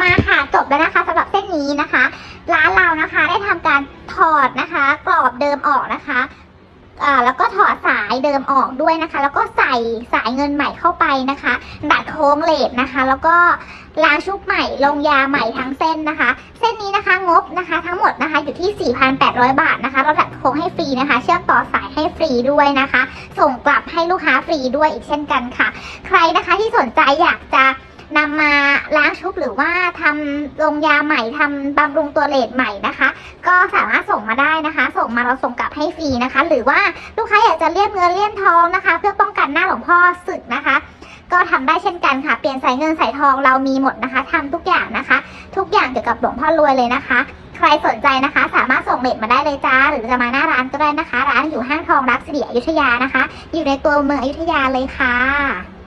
มาค่ะจบแล้วนะคะสำหรับเส้นนี้นะคะ ร้านเรานะคะได้ทำการถอดนะคะ กรอบเดิมออกนะคะอ่าแล้วก็ถอดสายเดิมออกด้วยนะคะ แล้วก็ใส่สายเงินใหม่เข้าไปนะคะดัดโค้งเลดนะคะ แล้วก็ล้างชุบใหม่ลงยาใหม่ทั้งเส้นนะคะ เส้นนี้นะคะงบนะคะ ทั้งหมดนะคะอยู่ที่ 4,800 บาทนะคะ เราดัดโค้งให้ฟรีนะคะ เชื่อมต่อสายให้ฟรีด้วยนะคะ ส่งกลับให้ลูกค้าฟรีด้วยอีกเช่นกันค่ะ ใครนะคะที่สนใจอยากจะ นำมาล้างชุบหรือว่าทำลงยาใหม่ทำบำรุงตัวเลดใหม่นะคะ ก็สามารถส่งมาได้นะคะ ส่งมาเราส่งกลับให้ฟรีนะคะ หรือว่าลูกค้าอยากจะเลี่ยมเงินเลี่ยมทองนะคะ เพื่อป้องกันหน้าหลวงพ่อสึกนะคะ ก็ทำได้เช่นกันค่ะ เปลี่ยนสายเงินสายทองเรามีหมดนะคะทำทุกอย่างนะคะ ทุกอย่างเกี่ยวกับหลวงพ่อรวยเลยนะคะ ใครสนใจนะคะ สามารถส่งเลทมาได้เลยจ้า หรือจะมาหน้าร้านก็ได้นะคะ ร้านอยู่ห้างทองรักสิริอยุธยานะคะ อยู่ในตัวเมืองอยุธยาเลยค่ะ